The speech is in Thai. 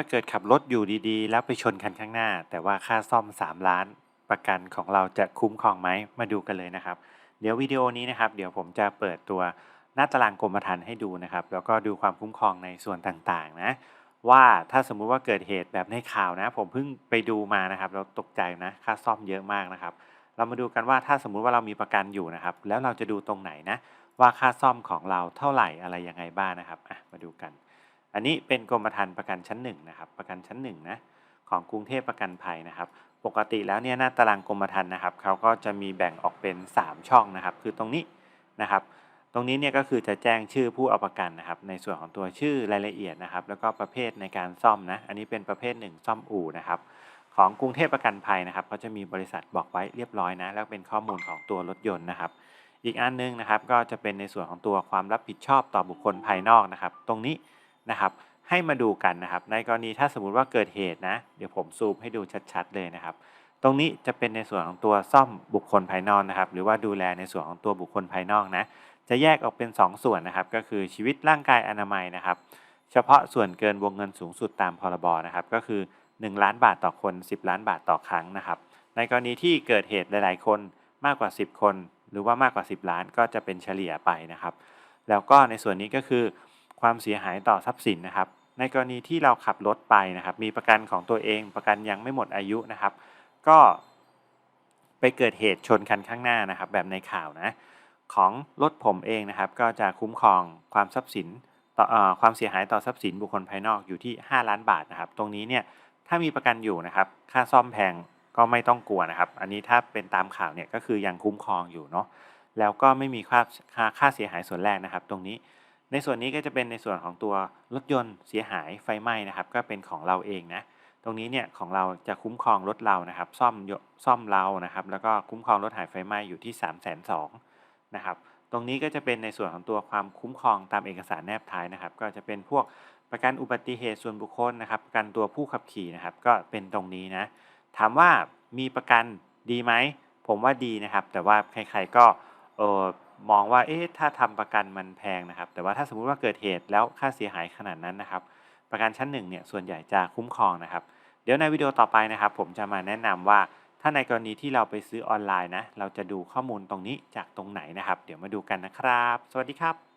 ถ้าเกิดขับรถอยู่ดีๆ แล้วไปชนคันข้างหน้า แต่ว่าค่าซ่อม 3 ล้าน ประกันของเราจะคุ้มครองไหมมาดูกันเลยนะครับ เดี๋ยววิดีโอนี้นะครับ เดี๋ยวผมจะเปิดตัวหน้าตารางกรมธรรม์ให้ดูนะครับ แล้วก็ดูความคุ้มครองในส่วนต่างๆ นะ ว่าถ้าสมมุติว่าเกิดเหตุแบบในข่าวนะ ผมเพิ่งไปดูมานะครับแล้วตกใจนะค่าซ่อมเยอะมากนะครับ เรามาดูกันว่าถ้าสมมุติว่าเรามีประกันอยู่นะครับ แล้วเราจะดูตรงไหนนะ ว่าค่าซ่อมของเราเท่าไหร่อะไรยังไงบ้างนะครับอะมาดูกัน อันนี้เป็นกรมธรรม์ประกันชั้นหนึ่งนะครับประกันชั้นหนึ่งนะของกรุงเทพประกันภัยนะครับ ปกติแล้วเนี่ยหน้าตารางกรมธรรม์นะครับเขาก็จะมีแบ่งออกเป็น 3 ช่องนะครับ คือตรงนี้นะครับ ตรงนี้เนี่ยก็คือจะแจ้งชื่อผู้เอาประกันนะครับ ในส่วนของตัวชื่อรายละเอียดนะครับ แล้วก็ประเภทในการซ่อมนะอันนี้เป็นประเภท 1 ซ่อมอู่นะครับของกรุงเทพประกันภัยนะครับเขาจะมีบริษัทบอกไว้เรียบร้อยนะ แล้วเป็นข้อมูลของตัวรถยนต์นะครับ อีกอันนึงนะครับก็จะเป็นในส่วนของตัวความรับผิดชอบต่อบุคคลภายนอกนะครับ ตรงนี้ นะครับ ให้มาดูกันนะครับ ในกรณีถ้าสมมติว่าเกิดเหตุนะ เดี๋ยวผมซูมให้ดูชัดๆเลยนะครับ ตรงนี้จะเป็นในส่วนของตัวซ่อมบุคคลภายนอกนะครับ หรือว่าดูแลในส่วนของตัวบุคคลภายนอกนะ จะแยกออกเป็น 2 ส่วนนะครับ ก็คือชีวิตร่างกายอนามัยนะครับ เฉพาะส่วนเกินวงเงินสูงสุดตามพรบนะครับ ก็คือ 1 ล้านบาทต่อคน 10 ล้านบาทต่อครั้งนะครับ ในกรณีที่เกิดเหตุหลาย ๆ คนมากกว่า 10 คน หรือว่ามากกว่า 10 ล้านก็จะเป็นเฉลี่ยไปนะครับ แล้วก็ในส่วนนี้ก็คือ ความเสียหายต่อทรัพย์สินนะครับ ในกรณีที่เราขับรถไปนะครับ มีประกันของตัวเองประกันยังไม่หมดอายุนะครับ ก็ไปเกิดเหตุชนคันข้างหน้านะครับ แบบในข่าวนะของรถผมเองนะครับ ก็จะคุ้มครองความทรัพย์สินต่อความเสียหายต่อทรัพย์สินบุคคลภายนอกอยู่ที่ 5 ล้านบาทนะครับ ตรงนี้เนี่ยถ้ามีประกันอยู่นะครับ ค่าซ่อมแพงก็ไม่ต้องกลัวนะครับ อันนี้ถ้าเป็นตามข่าวเนี่ยก็คือยังคุ้มครองอยู่เนาะแล้วก็ไม่มีค่าค่าเสียหายส่วนแรกนะครับ ตรงนี้ ในส่วนนี้ก็จะเป็นในส่วนของตัวรถยนต์เสียหายไฟไหม้นะครับ ก็เป็นของเราเองนะตรงนี้เนี่ยของเราจะคุ้มครองรถเรานะครับ ซ่อมซ่อมเรานะครับ แล้วก็คุ้มครองรถหายไฟไหม้อยู่ที่ 3 2 0 0 0 0นะครับตรงนี้ก็จะเป็นในส่วนของตัวความคุ้มครองตามเอกสารแนบท้ายนะครับ ก็จะเป็นพวกประกันอุบัติเหตุส่วนบุคคลนะครับประกันตัวผู้ขับขี่นะครับ ก็เป็นตรงนี้นะถามว่ามีประกันดีไหมผมว่าดีนะครับ แต่ว่าใครๆก็เออ มองว่าเอ๊ะถ้าทำประกันมันแพงนะครับ แต่ว่าถ้าสมมุติว่าเกิดเหตุแล้วค่าเสียหายขนาดนั้นนะครับ ประกันชั้นหนึ่งเนี่ยส่วนใหญ่จะคุ้มครองนะครับ เดี๋ยวในวิดีโอต่อไปนะครับ ผมจะมาแนะนำว่าถ้าในกรณีที่เราไปซื้อออนไลน์นะ เราจะดูข้อมูลตรงนี้จากตรงไหนนะครับ เดี๋ยวมาดูกันนะครับ สวัสดีครับ